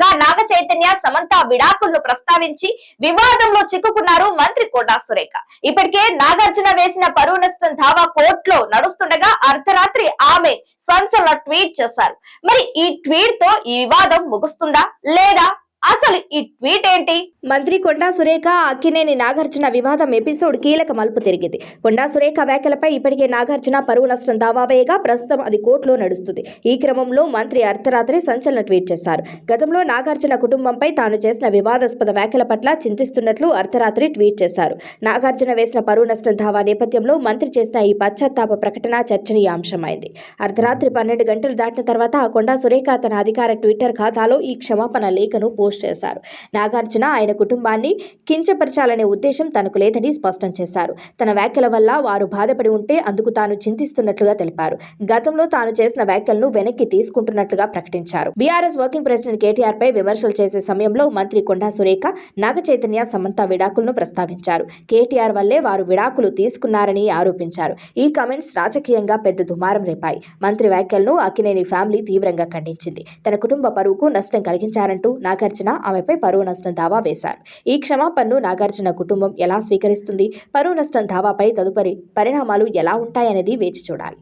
సందర్భంగా నాగ చైతన్య సమంత విడాకులను ప్రస్తావించి వివాదంలో చిక్కుకున్నారు మంత్రి కోటా సురేఖ. ఇప్పటికే నాగార్జున వేసిన పరువు నష్టం దావా కోర్టులో నడుస్తుండగా అర్ధరాత్రి ఆమె సంచలన ట్వీట్ చేశారు. మరి ఈ ట్వీట్తో ఈ వివాదం ముగుస్తుందా లేదా? అసలు ఈ ట్వీట్ ఏంటి? మంత్రి కొండా సురేఖ అక్కినేని నాగార్జున వివాదం ఎపిసోడ్ కీలక మలుపు తిరిగింది. కొండా సురేఖ వ్యాఖ్యలపై ఇప్పటికే నాగార్జున పరువు నష్టం దావావేయగా ప్రస్తుతం అది కోర్టులో నడుస్తుంది. ఈ క్రమంలో మంత్రి అర్ధరాత్రి సంచలన ట్వీట్ చేశారు. గతంలో నాగార్జున కుటుంబంపై తాను చేసిన వివాదాస్పద వ్యాఖ్యల పట్ల చింతిస్తున్నట్లు అర్ధరాత్రి ట్వీట్ చేశారు. నాగార్జున వేసిన పరువు నష్టం దావా నేపథ్యంలో మంత్రి చేసిన ఈ పశ్చాత్తాప ప్రకటన చర్చనీయాంశమైంది. అర్ధరాత్రి పన్నెండు గంటలు దాటిన తర్వాత కొండా సురేఖ తన అధికార ట్విట్టర్ ఖాతాలో ఈ క్షమాపణ లేఖను పోస్ట్ చేశారు. నాగార్జున ఆయన కుటుంబాన్ని కించపరచాలనే ఉద్దేశం తనకు లేదని స్పష్టం చేశారు. తన వ్యాఖ్యల వల్ల వారు బాధపడి ఉంటే అందుకు తాను చింతిస్తున్నట్లుగా తెలిపారు. గతంలో తాను చేసిన వ్యాఖ్యలను వెనక్కి తీసుకుంటున్నట్లుగా ప్రకటించారు. బీఆర్ఎస్ వర్కింగ్ ప్రెసిడెంట్ కేటీఆర్ పై విమర్శలు చేసే సమయంలో మంత్రి కొండా సురేఖ నాగ చైతన్య సమంత విడాకులను ప్రస్తావించారు. కేటీఆర్ వల్లే వారు విడాకులు తీసుకున్నారని ఆరోపించారు. ఈ కమెంట్స్ రాజకీయంగా పెద్ద దుమారం రేపాయి. మంత్రి వ్యాఖ్యలను అక్కినేని ఫ్యామిలీ తీవ్రంగా ఖండించింది. తన కుటుంబ పరువుకు నష్టం కలిగించారంటూ నాగార్జున నాగార్జున ఆమెపై పరువు నష్టం దావా వేశారు. ఈ క్షమాపణను నాగార్జున కుటుంబం ఎలా స్వీకరిస్తుంది? పరువు నష్టం దావాపై తదుపరి పరిణామాలు ఎలా ఉంటాయనేది వేచి చూడాలి.